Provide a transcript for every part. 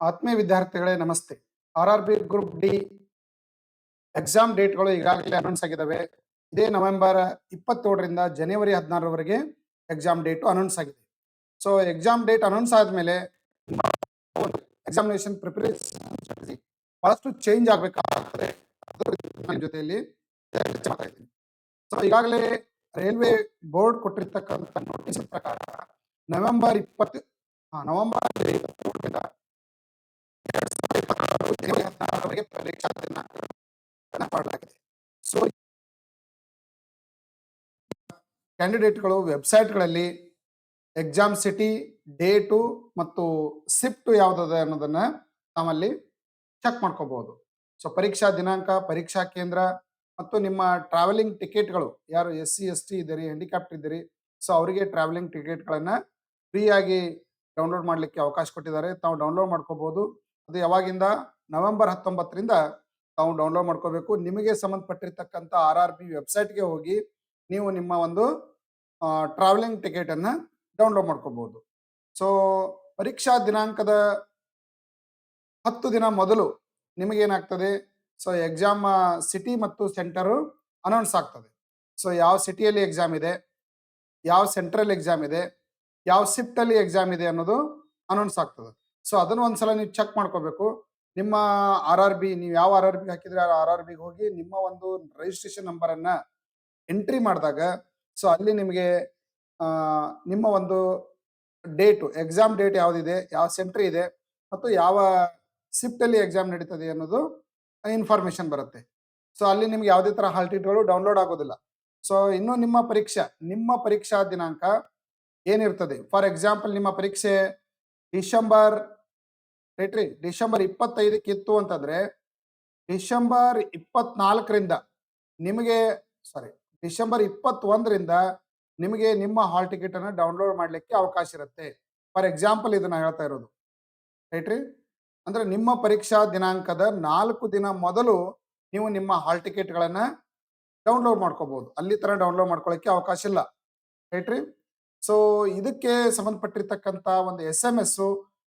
ಆತ್ಮೀಯ ವಿದ್ಯಾರ್ಥಿಗಳೇ, ನಮಸ್ತೆ. R R B group D exam ಡೇಟ್ಗಳು ಈಗಾಗಲೇ ಅನೌನ್ಸ್ ಆಗಿದ್ದಾವೆ ಇದೇ ನವೆಂಬರ್ ಇಪ್ಪತ್ತೇಳರಿಂದ ಜನವರಿ ಹದಿನಾರರವರೆಗೆ ಎಕ್ಸಾಮ್ ಡೇಟ್ ಅನೌನ್ಸ್ ಆಗಿದೆ. ಸೊ ಎಕ್ಸಾಮ್ ಡೇಟ್ ಅನೌನ್ಸ್ ಆದ್ಮೇಲೆ ಎಕ್ಸಾಮಿನೇಷನ್ ಪ್ರಿಪರೇಷನ್ ಬಹಳಷ್ಟು ಚೇಂಜ್ ಆಗಬೇಕಾಗ್ತದೆ. ಜೊತೆಯಲ್ಲಿ ಸೊ ಈಗಾಗಲೇ ರೈಲ್ವೆ ಬೋರ್ಡ್ ಕೊಟ್ಟಿರ್ತಕ್ಕಂಥ ನೋಟಿಸ್ ಪ್ರಕಾರ ನವೆಂಬರ್ ಇಪ್ಪತ್ತು ನವೆಂಬರ್ ಎರಡ್ ಸಾವಿರದ ಇಪ್ಪತ್ತಾರು ಜನವರಿ ಹದಿನಾರರವರೆಗೆ ಮಾಡಲಾಗಿದೆ ಸೊ ಕ್ಯಾಂಡಿಡೇಟ್ಗಳು ವೆಬ್ಸೈಟ್ಗಳಲ್ಲಿ ಎಕ್ಸಾಮ್ ಸಿಟಿ ಡೇಟು ಮತ್ತು ಸಿಫ್ಟು ಯಾವ್ದದ ಅನ್ನೋದನ್ನ ನಾವಲ್ಲಿ ಚೆಕ್ ಮಾಡ್ಕೋಬಹುದು ಸೊ ಪರೀಕ್ಷಾ ದಿನಾಂಕ, ಪರೀಕ್ಷಾ ಕೇಂದ್ರ ಮತ್ತು ನಿಮ್ಮ ಟ್ರಾವೆಲಿಂಗ್ ಟಿಕೆಟ್ಗಳು ಯಾರು ಎಸ್ ಸಿ ಎಸ್ ಟಿ ಇದ್ದೀರಿ ಹ್ಯಾಂಡಿಕ್ಯಾಪ್ಟ್ ಇದ್ದೀರಿ ಸೊ ಅವರಿಗೆ ಟ್ರಾವೆಲಿಂಗ್ ಟಿಕೆಟ್ಗಳನ್ನ ಫ್ರೀಯಾಗಿ ಡೌನ್ಲೋಡ್ ಮಾಡಲಿಕ್ಕೆ ಅವಕಾಶ ಕೊಟ್ಟಿದ್ದಾರೆ. ತಾವು ಡೌನ್ಲೋಡ್ ಮಾಡ್ಕೋಬಹುದು ಅದು ಯಾವಾಗಿಂದ? ನವೆಂಬರ್ ಹತ್ತೊಂಬತ್ತರಿಂದ ತಾವು ಡೌನ್ಲೋಡ್ ಮಾಡ್ಕೋಬೇಕು. ನಿಮಗೆ ಸಂಬಂಧಪಟ್ಟಿರ್ತಕ್ಕಂಥ ಆರ್ ಆರ್ ಬಿ ವೆಬ್ಸೈಟ್ಗೆ ಹೋಗಿ ನೀವು ನಿಮ್ಮ ಒಂದು ಟ್ರಾವೆಲಿಂಗ್ ಟಿಕೆಟ್ ಅನ್ನ ಡೌನ್ಲೋಡ್ ಮಾಡ್ಕೋಬಹುದು. ಸೊ ಪರೀಕ್ಷಾ ದಿನಾಂಕದ ಹತ್ತು ದಿನ ಮೊದಲು ನಿಮಗೇನಾಗ್ತದೆ ಸೊ ಎಕ್ಸಾಮ್ ಸಿಟಿ ಮತ್ತು ಸೆಂಟರು ಅನೌನ್ಸ್ ಆಗ್ತದೆ. ಸೊ ಯಾವ ಸಿಟಿಯಲ್ಲಿ ಎಕ್ಸಾಮ್ ಇದೆ? ಯಾವ ಸೆಂಟ್ರಲ್ ಎಕ್ಸಾಮ್ ಇದೆ? ಯಾವ ಶಿಫ್ಟ್ ಅಲ್ಲಿ ಎಕ್ಸಾಮ್ ಇದೆ ಅನ್ನೋದು ಅನೌನ್ಸ್ ಆಗ್ತದೆ. ಸೊ ಅದನ್ನು ಒಂದ್ಸಲ ನೀವು ಚೆಕ್ ಮಾಡ್ಕೋಬೇಕು. ನಿಮ್ಮ ಆರ್ ಆರ್ ಬಿ ನೀವು ಯಾವ ಆರ್ ಆರ್ ಬಿ ಹಾಕಿದ್ರೆ ಆರ್ ಆರ್ ಬಿಗೆ ಹೋಗಿ ನಿಮ್ಮ ಒಂದು ರಿಜಿಸ್ಟ್ರೇಷನ್ ನಂಬರ್ ಅನ್ನ ಎಂಟ್ರಿ ಮಾಡಿದಾಗ ಸೊ ಅಲ್ಲಿ ನಿಮಗೆ ನಿಮ್ಮ ಒಂದು ಡೇಟು ಎಕ್ಸಾಮ್ ಡೇಟ್ ಯಾವ್ದಿದೆ, ಯಾವ ಸೆಂಟ್ರಿ ಇದೆ, ಮತ್ತು ಯಾವ ಶಿಫ್ಟ್ ಅಲ್ಲಿ ಎಕ್ಸಾಮ್ ನಡೀತದೆ ಅನ್ನೋದು ಇನ್ಫಾರ್ಮೇಶನ್ ಬರುತ್ತೆ. ಸೊ ಅಲ್ಲಿ ನಿಮ್ಗೆ ಯಾವುದೇ ತರ ಹಾಲ್ ಟಿಕೆಟ್ಗಳು ಡೌನ್ಲೋಡ್ ಆಗೋದಿಲ್ಲ. ಸೊ ಇನ್ನು ನಿಮ್ಮ ಪರೀಕ್ಷೆ, ನಿಮ್ಮ ಪರೀಕ್ಷಾ ದಿನಾಂಕ ಏನಿರ್ತದೆ? ಫಾರ್ ಎಕ್ಸಾಂಪಲ್ ನಿಮ್ಮ ಪರೀಕ್ಷೆ ಡಿಸೆಂಬರ್ ರೈಟ್ ರೀ ಡಿಸೆಂಬರ್ ಇಪ್ಪತ್ತೈದಕ್ಕೆ ಇತ್ತು ಅಂತಂದ್ರೆ, ಡಿಸೆಂಬರ್ ಇಪ್ಪತ್ನಾಲ್ಕರಿಂದ ನಿಮಗೆ ಸಾರಿ ಡಿಸೆಂಬರ್ ಇಪ್ಪತ್ತೊಂದರಿಂದ ನಿಮಗೆ ನಿಮ್ಮ ಹಾಲ್ ಟಿಕೆಟ್ ಅನ್ನು ಡೌನ್ಲೋಡ್ ಮಾಡಲಿಕ್ಕೆ ಅವಕಾಶ ಇರುತ್ತೆ. ಫಾರ್ ಎಕ್ಸಾಂಪಲ್ ಇದನ್ನ ಹೇಳ್ತಾ ಇರೋದು. ರೈಟ್ ರೀ? ಅಂದ್ರೆ ನಿಮ್ಮ ಪರೀಕ್ಷಾ ದಿನಾಂಕದ ನಾಲ್ಕು ದಿನ ಮೊದಲು ನೀವು ನಿಮ್ಮ ಹಾಲ್ ಟಿಕೆಟ್ಗಳನ್ನ ಡೌನ್ಲೋಡ್ ಮಾಡ್ಕೋಬಹುದು ಅಲ್ಲಿ ತರ ಡೌನ್ಲೋಡ್ ಮಾಡ್ಕೊಳ್ಳಿಕ್ಕೆ ಅವಕಾಶ ಇಲ್ಲ. ರೈಟ್ ರೀ? ಸೊ ಇದಕ್ಕೆ ಸಂಬಂಧಪಟ್ಟಿರ್ತಕ್ಕಂಥ ಒಂದು ಎಸ್ ಎಂ ಎಸ್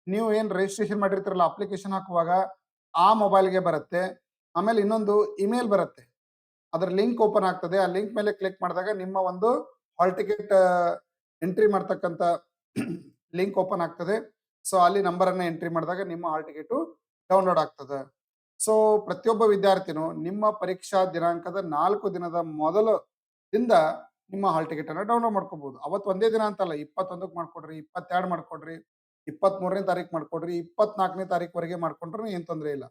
ನೀವು ಏನ್ ರಿಜಿಸ್ಟ್ರೇಷನ್ ಮಾಡಿರ್ತೀರಲ್ಲ ಅಪ್ಲಿಕೇಶನ್ ಹಾಕುವಾಗ ಆ ಮೊಬೈಲ್ಗೆ ಬರುತ್ತೆ. ಆಮೇಲೆ ಇನ್ನೊಂದು ಇಮೇಲ್ ಬರುತ್ತೆ. ಅದರ ಲಿಂಕ್ ಓಪನ್ ಆಗ್ತದೆ. ಆ ಲಿಂಕ್ ಮೇಲೆ ಕ್ಲಿಕ್ ಮಾಡಿದಾಗ ನಿಮ್ಮ ಒಂದು hall ticket entry ಮಾಡ್ತಕ್ಕಂತ link open ಆಗ್ತದೆ. ಸೊ ಅಲ್ಲಿ ನಂಬರ್ ಅನ್ನ ಎಂಟ್ರಿ ಮಾಡಿದಾಗ ನಿಮ್ಮ ಹಾಲ್ ಟಿಕೆಟ್ ಡೌನ್ಲೋಡ್ ಆಗ್ತದೆ. ಸೊ ಪ್ರತಿಯೊಬ್ಬ ವಿದ್ಯಾರ್ಥಿನೂ ನಿಮ್ಮ ಪರೀಕ್ಷಾ ದಿನಾಂಕದ ನಾಲ್ಕು ದಿನದ ಮೊದಲದಿಂದ ನಿಮ್ಮ ಹಾಲ್ ಟಿಕೆಟ್ ಅನ್ನು ಡೌನ್ಲೋಡ್ ಮಾಡ್ಕೋಬಹುದು ಅವತ್ತು ಒಂದೇ ದಿನ ಅಂತಲ್ಲ, ಇಪ್ಪತ್ತೊಂದಕ್ಕೆ ಮಾಡ್ಕೊಡ್ರಿ, ಇಪ್ಪತ್ತೆರಡು ಮಾಡ್ಕೊಡ್ರಿ. ಇಪ್ಪತ್ತ್ ಮೂರನೇ ತಾರೀಕು ಮಾಡ್ಕೊಡ್ರಿ, ಇಪ್ಪತ್ನಾಲ್ಕನೇ ತಾರೀಕುವರೆಗೆ ಮಾಡ್ಕೊಂಡ್ರು ಏನ್ ತೊಂದರೆ ಇಲ್ಲ.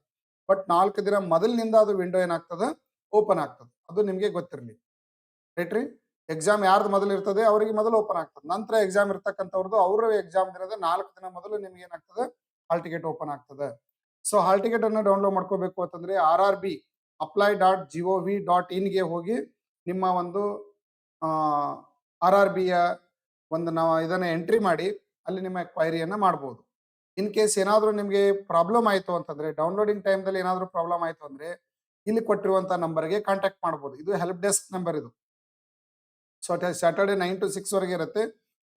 ಬಟ್ ನಾಲ್ಕು ದಿನ ಮೊದಲಿನಿಂದ ಅದು ವಿಂಡೋ ಏನಾಗ್ತದೆ? ಓಪನ್ ಆಗ್ತದೆ. ಅದು ನಿಮಗೆ ಗೊತ್ತಿರಲಿ. ರೈಟ್ರಿ? ಎಕ್ಸಾಮ್ ಯಾರ್ದು ಮೊದಲು ಇರ್ತದೆ, ಅವರಿಗೆ ಮೊದಲು ಓಪನ್ ಆಗ್ತದೆ. ನಂತರ ಎಕ್ಸಾಮ್ ಇರ್ತಕ್ಕಂಥವ್ರದ್ದು ಅವರ ಎಕ್ಸಾಮ್ ದಿನದ ನಾಲ್ಕು ದಿನ ಮೊದಲು ನಿಮ್ಗೆ ಏನಾಗ್ತದೆ? ಹಾಲ್ ಟಿಕೆಟ್ ಓಪನ್ ಆಗ್ತದೆ. ಸೊ, ಹಾಲ್ ಟಿಕೆಟ್ ಅನ್ನ ಡೌನ್ಲೋಡ್ ಮಾಡ್ಕೋಬೇಕು ಅಂತಂದ್ರೆ R R B, apply dot G O V dot ಇನ್ಗೆ ಹೋಗಿ ನಿಮ್ಮ ಒಂದು ಆರ್ ಆರ್ ಬಿಯ ಒಂದು ನಾವು ಇದನ್ನ ಎಂಟ್ರಿ ಮಾಡಿ ಅಲ್ಲಿ ನಿಮ್ಮ ಕ್ವೈರಿಯನ್ನು ಮಾಡ್ಬೋದು. ಇನ್ ಕೇಸ್ ಏನಾದರೂ ನಿಮಗೆ ಪ್ರಾಬ್ಲಮ್ ಆಯಿತು ಅಂತಂದ್ರೆ ಡೌನ್ಲೋಡಿಂಗ್ ಟೈಮ್ದಲ್ಲಿ ಏನಾದರೂ ಪ್ರಾಬ್ಲಮ್ ಆಯಿತು ಅಂದರೆ, ಇಲ್ಲಿ ಕೊಟ್ಟಿರುವಂಥ ನಂಬರ್ಗೆ ಕಾಂಟ್ಯಾಕ್ಟ್ ಮಾಡ್ಬೋದು. ಇದು ಹೆಲ್ಪ್ ಡೆಸ್ಕ್ ನಂಬರ್ ಇದು. So Saturday nine to six ವರೆಗೆ ಇರುತ್ತೆ.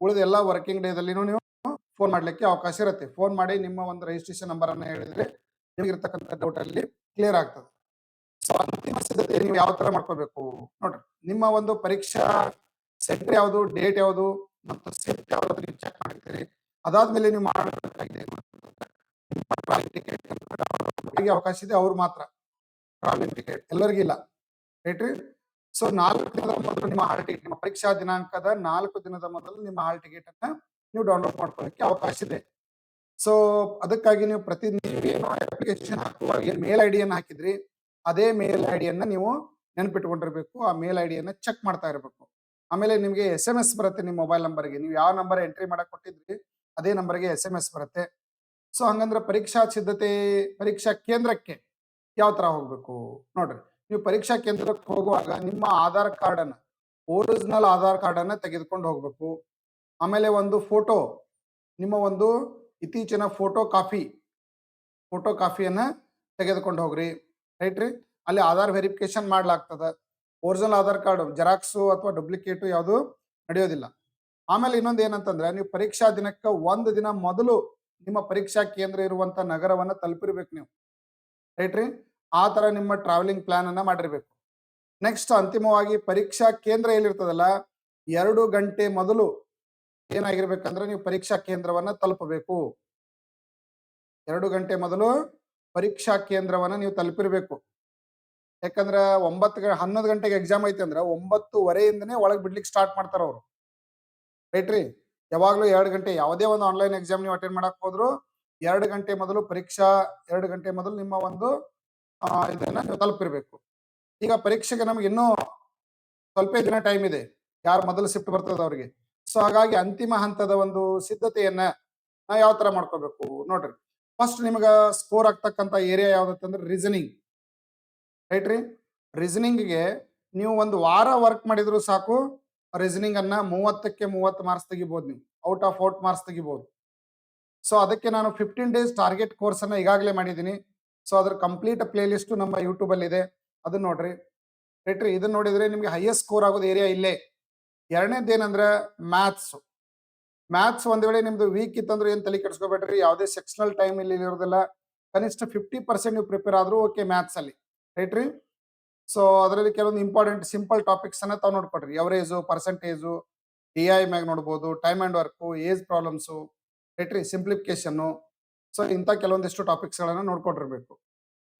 ಉಳಿದ ಎಲ್ಲ ವರ್ಕಿಂಗ್ ಡೇದಲ್ಲಿನೂ ನೀವು ಫೋನ್ ಮಾಡಲಿಕ್ಕೆ ಅವಕಾಶ ಇರುತ್ತೆ. ಫೋನ್ ಮಾಡಿ ನಿಮ್ಮ ಒಂದು ರಿಜಿಸ್ಟ್ರೇಷನ್ ನಂಬರ್ ಹೇಳಿದರೆ ಹೇಳಿದ್ರೆ ನಿಮಗೆ ಇರ್ತಕ್ಕಂಥ ಡೌಟ್ ಅಲ್ಲಿ ಕ್ಲಿಯರ್ ಆಗ್ತದೆ. ಸೊ ಅಂತಿಮ ಸಿದ್ಧತೆ ನೀವು ಯಾವ ತರ ಮಾಡ್ಕೋಬೇಕು? ನೋಡ್ರಿ, ನಿಮ್ಮ ಒಂದು ಪರೀಕ್ಷಾ ಸೆಂಟರ್ ಯಾವುದು ಡೇಟ್ ಯಾವುದು? ಮತ್ತು ಸೆಟ್ ಅವರ ನೀವು ಚೆಕ್ ಮಾಡಿರ್ತೀರಿ ಅದಾದ್ಮೇಲೆ ನೀವು ಮಾಡಬೇಕಾಗಿದೆ ಟಿಕೆಟ್ ಅವಕಾಶ ಇದೆ, ಅವ್ರು ಮಾತ್ರ. ಟ್ರಾವೆಲಿಂಗ್ ಟಿಕೆಟ್ ಎಲ್ಲರಿಗಿಲ್ಲ ಇಲ್ಲ. ರೀ ಸೊ ನಾಲ್ಕು ದಿನದ ಮೊದಲು ನಿಮ್ಮ ಹಾಲ್ ಟಿಕೆಟ್ ನಿಮ್ಮ ಪರೀಕ್ಷಾ ದಿನಾಂಕದ ನಾಲ್ಕು ದಿನದ ಮೊದಲು ನಿಮ್ಮ ಹಾಲ್ ಟಿಕೆಟ್ ಅನ್ನ ನೀವು ಡೌನ್ಲೋಡ್ ಮಾಡ್ಕೊಳಕ್ಕೆ ಅವಕಾಶ ಇದೆ. ಸೊ ಅದಕ್ಕಾಗಿ ನೀವು ಪ್ರತಿ ಅಪ್ಲಿಕೇಶನ್ ಹಾಕುವಾಗ ಮೇಲ್ ಐ ಹಾಕಿದ್ರಿ, ಅದೇ ಮೇಲ್ ಐ ಡಿಯನ್ನ ನೀವು ನೆನಪಿಟ್ಕೊಂಡಿರ್ಬೇಕು. ಆ ಮೇಲ್ ಐ ಡಿಯನ್ನ ಚೆಕ್ ಮಾಡ್ತಾ ಇರಬೇಕು. ಆಮೇಲೆ ನಿಮಗೆ ಎಸ್ ಎಂ ಎಸ್ ಬರುತ್ತೆ ನಿಮ್ಮ ಮೊಬೈಲ್ ನಂಬರ್ಗೆ ನೀವು ಯಾವ ನಂಬರ್ ಎಂಟ್ರಿ ಮಾಡಕ್ ಕೊಟ್ಟಿದ್ರಿ, ಅದೇ ನಂಬರ್ಗೆ ಎಸ್ ಎಂ ಎಸ್ ಬರುತ್ತೆ. ಸೊ ಹಂಗಂದ್ರೆ ಪರೀಕ್ಷಾ ಸಿದ್ಧತೆ, ಪರೀಕ್ಷಾ ಕೇಂದ್ರಕ್ಕೆ ಯಾವ ತರ ಹೋಗ್ಬೇಕು ನೋಡ್ರಿ. ನೀವು ಪರೀಕ್ಷಾ ಕೇಂದ್ರಕ್ಕೆ ಹೋಗುವಾಗ ನಿಮ್ಮ ಆಧಾರ್ ಕಾರ್ಡ್ ಅನ್ನ ಒರಿಜಿನಲ್ ಆಧಾರ್ ಕಾರ್ಡ್ ಅನ್ನ ತೆಗೆದುಕೊಂಡು ಹೋಗ್ಬೇಕು. ಆಮೇಲೆ ಒಂದು ಫೋಟೋ ನಿಮ್ಮ ಒಂದು ಇತ್ತೀಚಿನ ಫೋಟೋ ಕಾಪಿ ಫೋಟೋ ಕಾಫಿಯನ್ನ ತೆಗೆದುಕೊಂಡು ಹೋಗ್ರಿ. ರೈಟ್ ರೀ? ಅಲ್ಲಿ ಆಧಾರ್ ವೆರಿಫಿಕೇಶನ್ ಮಾಡ್ಲಾಗ್ತದ. ಒರಿಜಿನಲ್ ಆಧಾರ್ ಕಾರ್ಡ್, ಜೆರಾಕ್ಸು ಅಥವಾ ಡೂಪ್ಲಿಕೇಟು ಯಾವುದು ನಡೆಯೋದಿಲ್ಲ. ಆಮೇಲೆ ಇನ್ನೊಂದು ಏನಂತಂದ್ರೆ, ನೀವು ಪರೀಕ್ಷಾ ದಿನಕ್ಕೆ ಒಂದು ದಿನ ಮೊದಲು ನಿಮ್ಮ ಪರೀಕ್ಷಾ ಕೇಂದ್ರ ಇರುವಂತ ನಗರವನ್ನ ತಲುಪಿರ್ಬೇಕು ನೀವು. ರೈಟ್ ರೀ ಆ ತರ ನಿಮ್ಮ ಟ್ರಾವೆಲಿಂಗ್ ಪ್ಲಾನ್ ಅನ್ನ ಮಾಡಿರ್ಬೇಕು. ನೆಕ್ಸ್ಟ್ ಅಂತಿಮವಾಗಿ ಪರೀಕ್ಷಾ ಕೇಂದ್ರ ಎಲ್ಲಿರ್ತದಲ್ಲ, ಎರಡು ಗಂಟೆ ಮೊದಲು ಏನಾಗಿರ್ಬೇಕಂದ್ರೆ ನೀವು ಪರೀಕ್ಷಾ ಕೇಂದ್ರವನ್ನ ತಲುಪಬೇಕು. ಎರಡು ಗಂಟೆ ಮೊದಲು ಪರೀಕ್ಷಾ ಕೇಂದ್ರವನ್ನ ನೀವು ತಲುಪಿರ್ಬೇಕು. ಯಾಕಂದ್ರ ಒಂಬತ್ತು ಹನ್ನೊಂದು ಗಂಟೆಗೆ ಎಕ್ಸಾಮ್ ಐತೆ ಅಂದ್ರ ಒಂಬತ್ತುವರೆಯಿಂದನೇ ಒಳಗೆ ಬಿಡ್ಲಿಕ್ಕೆ ಸ್ಟಾರ್ಟ್ ಮಾಡ್ತಾರ ಅವರು. ರೈಟ್ ರೀ? ಯಾವಾಗ್ಲೂ ಎರಡು ಗಂಟೆ, ಯಾವುದೇ ಒಂದು ಆನ್ಲೈನ್ ಎಕ್ಸಾಮ್ ನೀವು ಅಟೆಂಡ್ ಮಾಡಕ್ ಹೋದ್ರು ಎರಡು ಗಂಟೆ ಮೊದಲು ಪರೀಕ್ಷಾ, ಎರಡು ಗಂಟೆ ಮೊದಲು ನಿಮ್ಮ ಒಂದು ಇದನ್ನ ತಲುಪಿರ್ಬೇಕು. ಈಗ ಪರೀಕ್ಷೆಗೆ ನಮ್ಗೆ ಇನ್ನೂ ಸ್ವಲ್ಪ ದಿನ ಟೈಮ್ ಇದೆ. ಯಾರು ಮೊದಲು ಶಿಫ್ಟ್ ಬರ್ತದ ಅವ್ರಿಗೆ. ಸೊ ಹಾಗಾಗಿ ಅಂತಿಮ ಹಂತದ ಒಂದು ಸಿದ್ಧತೆಯನ್ನ ನಾವು ಯಾವ ತರ ಮಾಡ್ಕೋಬೇಕು ನೋಡ್ರಿ. ಫಸ್ಟ್ ನಿಮ್ಗೆ ಸ್ಕೋರ್ ಆಗ್ತಕ್ಕಂಥ ಏರಿಯಾ ಯಾವ್ದಂತಂದ್ರೆ ರೀಸನಿಂಗ್ ರೈಟ್ ರೀ? ರೀಸನಿಂಗ್ಗೆ ನೀವು ಒಂದು ವಾರ ವರ್ಕ್ ಮಾಡಿದ್ರು ಸಾಕು ರೀಸನಿಂಗ್ ಅನ್ನ ಮೂವತ್ತಕ್ಕೆ ಮೂವತ್ತು ಮಾರ್ಕ್ಸ್ ತೆಗಿಬಹುದು ನೀವು ಔಟ್ ಆಫ್ ಔಟ್ ಮಾರ್ಕ್ಸ್ ತೆಗಿಬಹುದು ಸೊ ಅದಕ್ಕೆ ನಾನು ಫಿಫ್ಟೀನ್ ಡೇಸ್ ಟಾರ್ಗೆಟ್ ಕೋರ್ಸ್ ಅನ್ನ ಈಗಾಗಲೇ ಮಾಡಿದ್ದೀನಿ. ಸೊ ಅದ್ರ ಕಂಪ್ಲೀಟ್ ಪ್ಲೇ ಲಿಸ್ಟ್ ನಮ್ಮ ಯೂಟ್ಯೂಬ್ ಅಲ್ಲಿ ಇದೆ ಅದನ್ನ ನೋಡ್ರಿ. ರೈಟ್ ರೀ? ಇದನ್ನ ನೋಡಿದ್ರೆ ನಿಮ್ಗೆ ಹೈಯೆಸ್ಟ್ ಸ್ಕೋರ್ ಆಗೋದು ಏರಿಯಾ ಇಲ್ಲೇ. ಎರಡನೇದು ಏನಂದ್ರೆ ಮ್ಯಾಥ್ಸ್ ಮ್ಯಾಥ್ಸ್ ಒಂದ್ ವೇಳೆ ನಿಮ್ದು ವೀಕ್ ಇತ್ತಂದ್ರೆ ಏನ್ ತಲೆ ಕೆಡಿಸ್ಕೋಬೇಡ್ರಿ? ಯಾವುದೇ ಸೆಕ್ಷನಲ್ ಟೈಮ್ ಇಲ್ಲಿ ಇರೋದಿಲ್ಲ. ಕನಿಷ್ಠ ಫಿಫ್ಟಿ ಪರ್ಸೆಂಟ್ ನೀವು ಪ್ರಿಪೇರ್ ಆದ್ರೂ ಓಕೆ ಮ್ಯಾಥ್ಸ್ ಅಲ್ಲಿ. ರೈಟ್ ರೀ? ಸೊ ಅದರಲ್ಲಿ ಕೆಲವೊಂದು ಇಂಪಾರ್ಟೆಂಟ್ ಸಿಂಪಲ್ ಟಾಪಿಕ್ಸ್ ಅನ್ನ ತಾವು ನೋಡ್ಕೊಡ್ರಿ ಎವರೇಜು ಪರ್ಸೆಂಟೇಜು ಡಿ ಐ ಮ್ಯಾಗ ನೋಡ್ಬೋದು time and work age problems right ರೀ? ಸಿಂಪ್ಲಿಫಿಕೇಶನ್ನು ಸೊ ಇಂಥ ಕೆಲವೊಂದಿಷ್ಟು ಟಾಪಿಕ್ಸ್ ಗಳನ್ನ ನೋಡ್ಕೊಂಡಿರ್ಬೇಕು.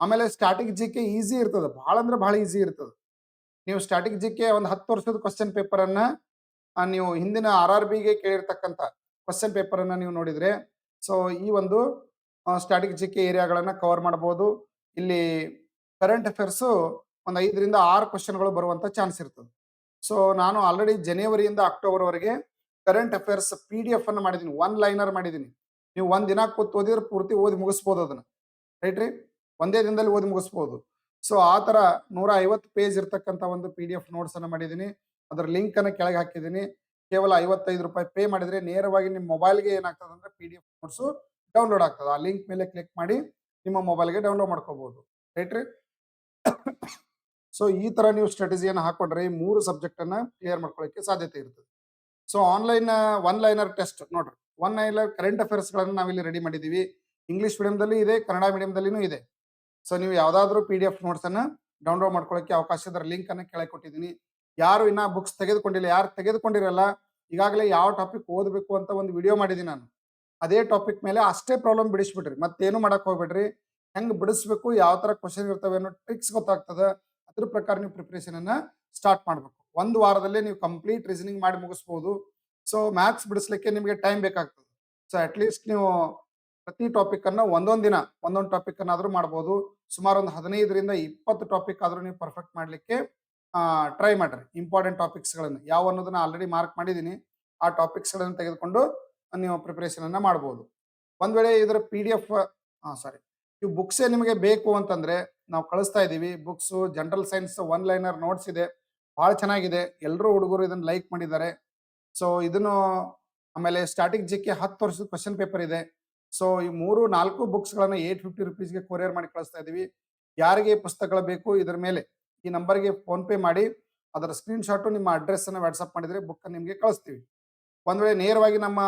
ಆಮೇಲೆ ಸ್ಟ್ಯಾಟಿಕ್ ಜಿ ಕೆ ಈಸಿ ಇರ್ತದೆ. ಭಾಳ ಅಂದ್ರೆ ಭಾಳ ಈಸಿ ಇರ್ತದೆ. ನೀವು ಸ್ಟ್ಯಾಟಿಕ್ ಜಿ ಕೆ ಒಂದು ಹತ್ತು ವರ್ಷದ ಕ್ವಶನ್ ಪೇಪರ್ ಅನ್ನ ಆ, ನೀವು ಹಿಂದಿನ ಆರ್ ಆರ್ ಬಿಗೆ ಕೇಳಿರ್ತಕ್ಕಂಥ ಕ್ವಶನ್ ಪೇಪರ್ ಅನ್ನ ನೀವು ನೋಡಿದ್ರೆ ಸೊ ಈ ಒಂದು ಸ್ಟ್ಯಾಟಿಕ್ ಜಿ ಕೆ ಏರಿಯಾಗಳನ್ನ ಕವರ್ ಮಾಡಬಹುದು ಇಲ್ಲಿ ಕರೆಂಟ್ ಅಫೇರ್ಸು ಒಂದು ಐದರಿಂದ ಆರು ಕ್ವಶನ್ಗಳು ಬರುವಂಥ ಚಾನ್ಸ್ ಇರ್ತದೆ. ಸೊ ನಾನು ಆಲ್ರೆಡಿ ಜನವರಿಯಿಂದ ಅಕ್ಟೋಬರ್ವರೆಗೆ current affairs P D F ಅನ್ನು ಮಾಡಿದ್ದೀನಿ ಒನ್ ಲೈನರ್ ಮಾಡಿದ್ದೀನಿ ನೀವು ಒಂದು ದಿನ ಕೂತ್ ಓದಿದ್ರೆ ಪೂರ್ತಿ ಓದಿ ಮುಗಿಸ್ಬೋದು ಅದನ್ನು. ರೈಟ್ ರೀ? ಒಂದೇ ದಿನದಲ್ಲಿ ಓದಿ ಮುಗಿಸ್ಬೋದು. ಸೊ ಆ ಥರ ನೂರ ಐವತ್ತು ಪೇಜ್ ಇರ್ತಕ್ಕಂಥ ಒಂದು ಪಿ ಡಿ ಎಫ್ ನೋಟ್ಸನ್ನು ಮಾಡಿದ್ದೀನಿ ಅದರ ಲಿಂಕನ್ನು ಕೆಳಗೆ ಹಾಕಿದ್ದೀನಿ ಕೇವಲ ಐವತ್ತೈದು ರೂಪಾಯಿ ಪೇ ಮಾಡಿದರೆ ನೇರವಾಗಿ ನಿಮ್ಮ ಮೊಬೈಲ್ಗೆ ಏನಾಗ್ತದೆ ಅಂದರೆ P D F notes download ಆಗ್ತದೆ. ಆ ಲಿಂಕ್ ಮೇಲೆ ಕ್ಲಿಕ್ ಮಾಡಿ ನಿಮ್ಮ ಮೊಬೈಲ್ಗೆ ಡೌನ್ಲೋಡ್ ಮಾಡ್ಕೋಬೋದು. ರೈಟ್ ರೀ? ಸೊ ಈ ತರ ನೀವು ಸ್ಟ್ರಾಟಜಿಯನ್ನು ಹಾಕೊಂಡ್ರೆ ಈ ಮೂರು ಸಬ್ಜೆಕ್ಟ್ ಅನ್ನ ಕ್ಲಿಯರ್ ಮಾಡ್ಕೊಳ್ಳಿಕ್ಕೆ ಸಾಧ್ಯತೆ ಇರ್ತದೆ. So online one liner test ನೋಡ್ರಿ. ಒನ್ ಲೈನರ್ ಕರೆಂಟ್ ಅಫೇರ್ಸ್ ಗಳನ್ನ ನಾವಿಲ್ಲಿ ರೆಡಿ ಮಾಡಿದೀವಿ. ಇಂಗ್ಲಿಷ್ ಮೀಡಿಯಂದಲ್ಲಿ ಇದೆ, ಕನ್ನಡ ಮೀಡಿಯಂದಲ್ಲಿನೂ ಇದೆ. ಸೊ ನೀವು ಯಾವ್ದಾದ್ರು ಪಿ ಡಿ ಎಫ್ ನೋಟ್ಸ್ ಅನ್ನ ಡೌನ್ಲೋಡ್ ಮಾಡ್ಕೊಳ್ಳೋಕೆ ಅವಕಾಶ ಇದರ ಲಿಂಕ್ ಅನ್ನ ಕೆಳಗೆ ಕೊಟ್ಟಿದ್ದೀನಿ. ಯಾರು ಇನ್ನ ಬುಕ್ಸ್ ತೆಗೆದುಕೊಂಡಿಲ್ಲ, ಯಾರು ತೆಗೆದುಕೊಂಡಿರಲ್ಲ, ಈಗಾಗಲೇ ಯಾವ ಟಾಪಿಕ್ ಓದಬೇಕು ಅಂತ ಒಂದು ವಿಡಿಯೋ ಮಾಡಿದ್ದೀನಿ ನಾನು. ಅದೇ ಟಾಪಿಕ್ ಮೇಲೆ ಅಷ್ಟೇ ಪ್ರಾಬ್ಲಮ್ ಬಿಡಿಸ್ಬಿಡ್ರಿ. ಮತ್ತೇನು ಮಾಡಕ್ ಹೋಗ್ಬೇಡ್ರಿ. ಹೆಂಗ್ ಬಿಡಿಸ್ಬೇಕು, ಯಾವ ತರ ಕ್ವಶನ್ ಇರ್ತವೆ ಅನ್ನೋ ಟ್ರಿಕ್ಸ್ ಗೊತ್ತಾಗ್ತದ. ಅದ್ರ ಪ್ರಕಾರ ನೀವು ಪ್ರಿಪರೇಷನ್ ಅನ್ನ ಸ್ಟಾರ್ಟ್ ಮಾಡ್ಬೇಕು. ಒಂದು ವಾರದಲ್ಲೇ ನೀವು ಕಂಪ್ಲೀಟ್ ರೀಸನಿಂಗ್ ಮಾಡಿ ಮುಗಿಸ್ಬೋದು. ಸೊ ಮ್ಯಾಥ್ಸ್ ಬಿಡಿಸ್ಲಿಕ್ಕೆ ನಿಮಗೆ ಟೈಮ್ ಬೇಕಾಗ್ತದೆ. ಸೊ ಅಟ್ಲೀಸ್ಟ್ ನೀವು ಪ್ರತಿ ಟಾಪಿಕ್ ಅನ್ನ ಒಂದೊಂದ್ ದಿನ, ಒಂದೊಂದು ಟಾಪಿಕ್ ಅನ್ನಾದ್ರೂ ಮಾಡ್ಬೋದು. ಸುಮಾರು ಒಂದು ಹದಿನೈದರಿಂದ ಇಪ್ಪತ್ತು ಟಾಪಿಕ್ ಆದ್ರೂ ನೀವು ಪರ್ಫೆಕ್ಟ್ ಮಾಡ್ಲಿಕ್ಕೆ ಟ್ರೈ ಮಾಡ್ರಿ. ಇಂಪಾರ್ಟೆಂಟ್ ಟಾಪಿಕ್ಸ್ ಗಳನ್ನ. ಯಾವ ಅನ್ನೋದನ್ನ ಆಲ್ರೆಡಿ ಮಾರ್ಕ್ ಮಾಡಿದೀನಿ ಆ ಟಾಪಿಕ್ಸ್ ಗಳನ್ನ ತೆಗೆದುಕೊಂಡು ನೀವು ಪ್ರಿಪರೇಷನ್ ಅನ್ನ ಮಾಡ್ಬೋದು. ಒಂದ್ ವೇಳೆ ಇದರ ಪಿ ಡಿ ಎಫ್ ಸಾರಿ ಇವು ಬುಕ್ಸೇ ನಿಮಗೆ ಬೇಕು ಅಂತಂದ್ರೆ ನಾವು ಕಳಿಸ್ತಾ ಇದೀವಿ books general science one liner notes ಇದೆ. ಬಹಳ ಚೆನ್ನಾಗಿದೆ. ಎಲ್ಲರೂ ಹುಡುಗರು ಇದನ್ನ ಲೈಕ್ ಮಾಡಿದ್ದಾರೆ. ಸೊ ಇದನ್ನು ಆಮೇಲೆ ಸ್ಟಾರ್ಟಿಂಗ್ ಜಿ ಕೆ ಹತ್ತು ವರ್ಷದ ಕ್ವಶನ್ ಪೇಪರ್ ಇದೆ. ಸೊ ಈ ಮೂರು, ನಾಲ್ಕು ಬುಕ್ಸ್ ಗಳನ್ನ ಏಟ್ ಫಿಫ್ಟಿ ರುಪೀಸ್ಗೆ ಕೊರಿಯರ್ ಮಾಡಿ ಕಳಿಸ್ತಾ ಇದೀವಿ ಯಾರಿಗೆ ಪುಸ್ತಕಗಳು ಬೇಕು ಇದರ ಮೇಲೆ ಈ ನಂಬರ್ಗೆ ಫೋನ್ ಪೇ ಮಾಡಿ ಅದರ ಸ್ಕ್ರೀನ್ ಶಾಟು ನಿಮ್ಮ ಅಡ್ರೆಸ್ ಅನ್ನ ವಾಟ್ಸ್ಆಪ್ ಮಾಡಿದ್ರೆ ಬುಕ್ ನಿಮಗೆ ಕಳಿಸ್ತೀವಿ. ಒಂದ್ ವೇಳೆ ನೇರವಾಗಿ ನಮ್ಮ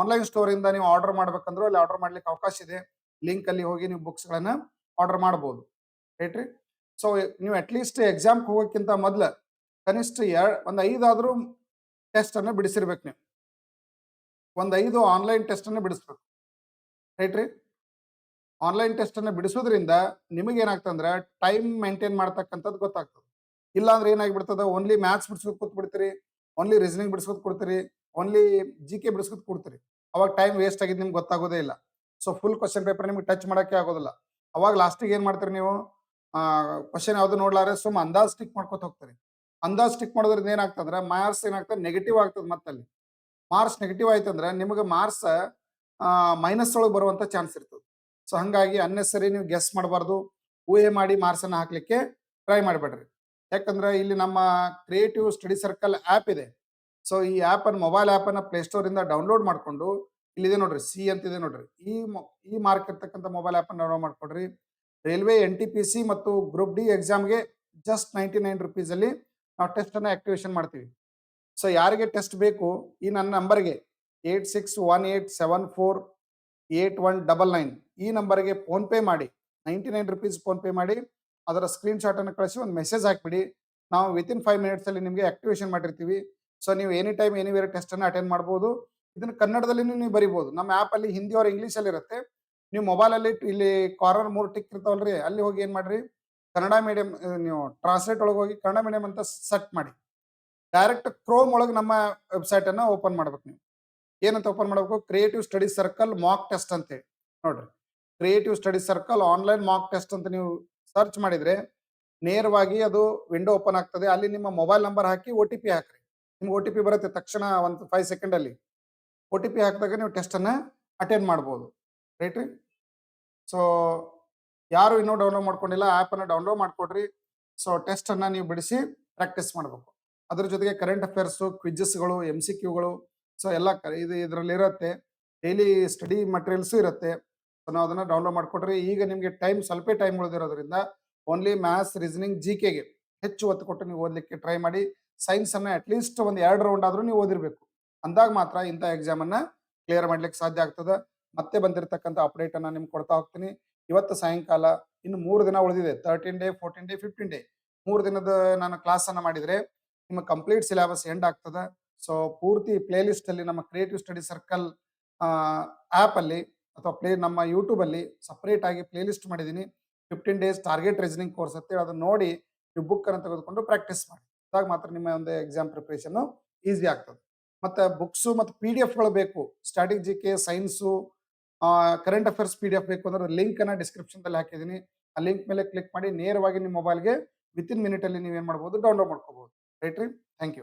ಆನ್ಲೈನ್ ಸ್ಟೋರ್ ಇಂದ ನೀವು ಆರ್ಡರ್ ಮಾಡ್ಬೇಕಂದ್ರೂ ಅಲ್ಲಿ ಆರ್ಡರ್ ಮಾಡ್ಲಿಕ್ಕೆ ಅವಕಾಶ ಇದೆ. ಲಿಂಕ್ ಅಲ್ಲಿ ಹೋಗಿ ನೀವು ಬುಕ್ಸ್ ಗಳನ್ನ ಆರ್ಡರ್ ಮಾಡಬಹುದು ರೈಟ್ರಿ ಸೊ ನೀವು ಅಟ್ಲೀಸ್ಟ್ ಎಕ್ಸಾಮ್ ಹೋಗೋಕ್ಕಿಂತ ಮೊದ್ಲ ಕನಿಷ್ಠ ಎರಡ್, ಒಂದು ಐದಾದ್ರೂ ಟೆಸ್ಟ್ ಅನ್ನ ಬಿಡಿಸಿರ್ಬೇಕು ನೀವು. ಒಂದ್ ಐದು ಆನ್ಲೈನ್ ಟೆಸ್ಟ್ ಅನ್ನ ಬಿಡಿಸ್ಬೇಕು. ರೈಟ್ರಿ ಆನ್ಲೈನ್ ಟೆಸ್ಟ್ ಅನ್ನ ಬಿಡಿಸೋದ್ರಿಂದ ನಿಮಗೆ ಏನಾಗ್ತಂದ್ರೆ ಟೈಮ್ ಮೇಂಟೈನ್ ಮಾಡ್ತಕ್ಕಂಥದ್ದು ಗೊತ್ತಾಗ್ತದೆ. ಇಲ್ಲ ಅಂದ್ರೆ ಏನಾಗ್ಬಿಡ್ತದ? ಓನ್ಲಿ ಮ್ಯಾಥ್ಸ್ ಬಿಡಿಸ್ಕೊತ್ ಕೂತ್ ಬಿಡ್ತೀರಿ ಓನ್ಲಿ ರೀಸನಿಂಗ್ ಬಿಡಿಸ್ಕೊತ್ ಕೊಡ್ತೀರಿ ಓನ್ಲಿ ಜಿ ಕೆ ಬಿಡಿಸ್ಕೊತ್ ಕೊಡ್ತೀರಿ. ಅವಾಗ ಟೈಮ್ ವೇಸ್ಟ್ ಆಗಿದ್ದು ನಿಮ್ಗೆ ಗೊತ್ತಾಗೋದೇ ಇಲ್ಲ. ಸೊ ಫುಲ್ ಕ್ವಶನ್ ಪೇಪರ್ ನಿಮ್ಗೆ ಟಚ್ ಮಾಡಕ್ಕೆ ಆಗೋದಿಲ್ಲ. ಅವಾಗ ಲಾಸ್ಟಿಗೆ ಏನ್ ಮಾಡ್ತೀರಿ ನೀವು? ಕ್ವಶನ್ ಯಾವ್ದು ನೋಡ್ಲಾರೆ ಸುಮ್ ಅಂದಾಜ್ ಸ್ಟಿಕ್ ಮಾಡ್ಕೊತ ಹೋಗ್ತೀರಿ. ಅಂದಾಜ್ ಸ್ಟಿಕ್ ಮಾಡೋದ್ರಿಂದ ಏನಾಗ್ತಂದ್ರೆ ಮಾರ್ಕ್ಸ್ ಏನಾಗ್ತದೆ ನೆಗೆಟಿವ್ ಆಗ್ತದೆ ಮತ್ತಲ್ಲಿ. ಮಾರ್ಕ್ಸ್ ನೆಗೆಟಿವ್ ಆಯ್ತಂದ್ರೆ ನಿಮಗೆ ಮಾರ್ಕ್ಸ್ ಮೈನಸ್ ಒಳಗೆ ಬರುವಂತ ಚಾನ್ಸ್ ಇರ್ತದೆ. ಸೊ ಹಂಗಾಗಿ ಅನ್ನೆಸರಿ ನೀವು ಗೆಸ್ ಮಾಡಬಾರ್ದು. ಊಹೆ ಮಾಡಿ ಮಾರ್ಕ್ಸ್ ಅನ್ನ ಹಾಕ್ಲಿಕ್ಕೆ ಟ್ರೈ ಮಾಡಬೇಡ್ರಿ. ಯಾಕಂದ್ರೆ ಇಲ್ಲಿ ನಮ್ಮ ಕ್ರಿಯೇಟಿವ್ ಸ್ಟಡಿ ಸರ್ಕಲ್ ಆ್ಯಪ್ ಇದೆ. ಸೊ ಈ ಆ್ಯಪ್ ಅನ್ನು ಮೊಬೈಲ್ ಆ್ಯಪ್ ಅನ್ನ ಪ್ಲೇಸ್ಟೋರ್ ಇಂದ ಡೌನ್ಲೋಡ್ ಮಾಡ್ಕೊಂಡು ಇಲ್ಲಿದೆ ನೋಡ್ರಿ, ಸಿ ಅಂತಿದೆ ನೋಡ್ರಿ. ಈ ಈ ಮಾರ್ಕ್ ಇರ್ತಕ್ಕಂಥ mobile app download ಮಾಡ್ಕೊಡ್ರಿ. Railway N T P C ಮತ್ತು ಗ್ರೂಪ್ ಡಿ ಎಕ್ಸಾಮ್ಗೆ ಜಸ್ಟ್ ನೈಂಟಿ ನೈನ್ ರುಪೀಸಲ್ಲಿ ನಾವು ಟೆಸ್ಟ್ ಆ್ಯಕ್ಟಿವೇಶನ್ ಮಾಡ್ತೀವಿ. ಸೊ ಯಾರಿಗೆ ಟೆಸ್ಟ್ ಬೇಕು ಈ ನನ್ನ ನಂಬರ್ಗೆ eight six one eight seven four eight one double nine ಈ ನಂಬರ್ಗೆ ಫೋನ್ ಪೇ ಮಾಡಿ ninety nine rupees PhonePe ಮಾಡಿ, ಅದರ ಸ್ಕ್ರೀನ್ ಶಾಟ್ ಅನ್ನು ಕಳಿಸಿ ಒಂದು ಮೆಸೇಜ್ ಹಾಕಿಬಿಡಿ. ನಾವು ವಿತಿನ್ ಫೈವ್ ಮಿನಿಟ್ಸ್ ಅಲ್ಲಿ ನಿಮಗೆ ಆಕ್ಟಿವೇಶನ್ ಮಾಡಿರ್ತೀವಿ. ಸೊ ನೀವು ಎನಿ ಟೈಮ್ ಎನಿವೇರ್ ಟೆಸ್ಟ್ ಅನ್ನು ಅಟೆಂಡ್ ಮಾಡ್ಬೋದು. ಇದನ್ನ ಕನ್ನಡದಲ್ಲಿ ನೀವು ಬರಿಬಹುದು ನಮ್ಮ ಆಪ್ ಅಲ್ಲಿ ಹಿಂದಿ ಅವ್ರ ಇಂಗ್ಲಿಷ್ ಅಲ್ಲಿ ಇರುತ್ತೆ. ನೀವು ಮೊಬೈಲ್ ಅಲ್ಲಿ ಇಲ್ಲಿ ಕಾರ್ನರ್ ಮೂರು ಟಿಕ್ ಇರ್ತಾವಲ್ರಿ, ಅಲ್ಲಿ ಹೋಗಿ ಏನ್ ಮಾಡ್ರಿ? ಕನ್ನಡ ಮೀಡಿಯಂ ನೀವು ಟ್ರಾನ್ಸ್ಲೇಟ್ ಒಳಗೆ ಹೋಗಿ ಕನ್ನಡ ಮೀಡಿಯಂ ಅಂತ ಸೆಟ್ ಮಾಡಿ. ಡೈರೆಕ್ಟ್ ಕ್ರೋಮ್ ಒಳಗೆ ನಮ್ಮ ವೆಬ್ಸೈಟ್ ಅನ್ನ ಓಪನ್ ಮಾಡ್ಬೇಕು ನೀವು. ಏನಂತ ಓಪನ್ ಮಾಡಬೇಕು? Creative study circle mock test ಅಂತೇಳಿ ನೋಡ್ರಿ. Creative study circle online mock test ಅಂತ ನೀವು ಸರ್ಚ್ ಮಾಡಿದ್ರೆ ನೇರವಾಗಿ ಅದು ವಿಂಡೋ ಓಪನ್ ಆಗ್ತದೆ. ಅಲ್ಲಿ ನಿಮ್ಮ ಮೊಬೈಲ್ ನಂಬರ್ ಹಾಕಿ ಒ ಟಿ ಪಿ ಹಾಕ್ರಿ. ನಿಮ್ಗೆ ಒ ಟಿ ಪಿ ಬರುತ್ತೆ ತಕ್ಷಣ ಒಂದು ಫೈವ್ ಸೆಕೆಂಡ್ ಅಲ್ಲಿ. ಒ ಟಿ ಪಿ ಹಾಕಿದಾಗ ನೀವು ಟೆಸ್ಟನ್ನು ಅಟೆಂಡ್ ಮಾಡ್ಬೋದು. ರೈಟ್ ರೀ ಸೊ ಯಾರು ಇನ್ನೂ ಡೌನ್ಲೋಡ್ ಮಾಡ್ಕೊಂಡಿಲ್ಲ ಆ್ಯಪನ್ನು ಡೌನ್ಲೋಡ್ ಮಾಡಿಕೊಡ್ರಿ. ಸೊ ಟೆಸ್ಟನ್ನು ನೀವು ಬಿಡಿಸಿ ಪ್ರಾಕ್ಟೀಸ್ ಮಾಡಬೇಕು. ಅದ್ರ ಜೊತೆಗೆ ಕರೆಂಟ್ ಅಫೇರ್ಸು ಕ್ವಿಜಸ್ಗಳು ಎಂ ಸಿ ಕ್ಯೂಗಳು ಸೊ ಎಲ್ಲ ಇದು ಇದರಲ್ಲಿ ಇರುತ್ತೆ. ಡೈಲಿ ಸ್ಟಡಿ ಮಟೀರಿಯಲ್ಸು ಇರುತ್ತೆ. ಸೊ ನಾವು ಅದನ್ನು ಡೌನ್ಲೋಡ್ ಮಾಡ್ಕೊಡ್ರಿ ಈಗ ನಿಮಗೆ ಟೈಮ್ ಸ್ವಲ್ಪ ಟೈಮ್ ಉಳಿದಿರೋದ್ರಿಂದ ಓನ್ಲಿ ಮ್ಯಾಥ್ಸ್ ರೀಸನಿಂಗ್ ಜಿ ಕೆಗೆ ಹೆಚ್ಚು ಒತ್ತು ಕೊಟ್ಟು ನೀವು ಓದಲಿಕ್ಕೆ ಟ್ರೈ ಮಾಡಿ. ಸೈನ್ಸನ್ನು ಅಟ್ಲೀಸ್ಟ್ ಒಂದು ಎರಡು ರೌಂಡ್ ಆದರೂ ನೀವು ಓದಿರ್ಬೇಕು. ಅಂದಾಗ ಮಾತ್ರ ಇಂಥ ಎಕ್ಸಾಮ್ ಅನ್ನ ಕ್ಲಿಯರ್ ಮಾಡ್ಲಿಕ್ಕೆ ಸಾಧ್ಯ ಆಗ್ತದೆ. ಮತ್ತೆ ಬಂದಿರತಕ್ಕಂತ ಅಪ್ಡೇಟ್ ಅನ್ನ ನಿಮ್ಗೆ ಕೊಡ್ತಾ ಹೋಗ್ತೀನಿ. ಇವತ್ತು ಸಾಯಂಕಾಲ, ಇನ್ನು ಮೂರು ದಿನ ಉಳಿದಿದೆ. Thirteen day fourteen day fifteen day ಮೂರು ದಿನದ ನಾನು ಕ್ಲಾಸ್ ಅನ್ನ ಮಾಡಿದ್ರೆ ನಿಮ್ಮ ಕಂಪ್ಲೀಟ್ ಸಿಲೆಬಸ್ ಎಂಡ್ ಆಗ್ತದೆ. ಸೊ ಪೂರ್ತಿ ಪ್ಲೇ ಲಿಸ್ಟ್ ಅಲ್ಲಿ ನಮ್ಮ ಕ್ರಿಯೇಟಿವ್ ಸ್ಟಡಿ ಸರ್ಕಲ್ ಆ್ಯಪಲ್ಲಿ ಅಥವಾ ಪ್ಲೇ ನಮ್ಮ ಯೂಟ್ಯೂಬ್ ಅಲ್ಲಿ ಸಪರೇಟ್ ಆಗಿ ಪ್ಲೇ ಲಿಸ್ಟ್ ಮಾಡಿದ್ದೀನಿ fifteen days target reasoning course ಅಂತೇಳಿ ಅದನ್ನ ನೋಡಿ ನೀವು ಬುಕ್ ಅನ್ನು ತೆಗೆದುಕೊಂಡು ಪ್ರಾಕ್ಟೀಸ್ ಮಾಡಿ. ಅದಾಗ ಮಾತ್ರ ನಿಮ್ಮ ಒಂದು ಎಕ್ಸಾಮ್ ಪ್ರಿಪರೇಷನ್ ಈಸಿ ಆಗ್ತದೆ. ಮತ್ತೆ ಬುಕ್ಸ್ ಮತ್ತು ಪಿ ಡಿ ಎಫ್ಗಳು ಬೇಕು. K science current affairs P D F ಬೇಕು ಅಂದ್ರೆ ಲಿಂಕ್ ಅನ್ನ ಡಿಸ್ಕ್ರಿಪ್ಷನ್ ದಲ್ಲಿ ಹಾಕಿದ್ದೀನಿ. ಆ ಲಿಂಕ್ ಮೇಲೆ ಕ್ಲಿಕ್ ಮಾಡಿ ನೇರವಾಗಿ ನಿಮ್ಮ ಮೊಬೈಲ್ಗೆ ವಿತಿನ್ ಮಿನಿಟ್ ಅಲ್ಲಿ ನೀವೇನ್ ಮಾಡ್ಬೋದು ಡೌನ್ಲೋಡ್ ಮಾಡ್ಕೋಬಹುದು ರೈಟ್ ರೀ? Thank you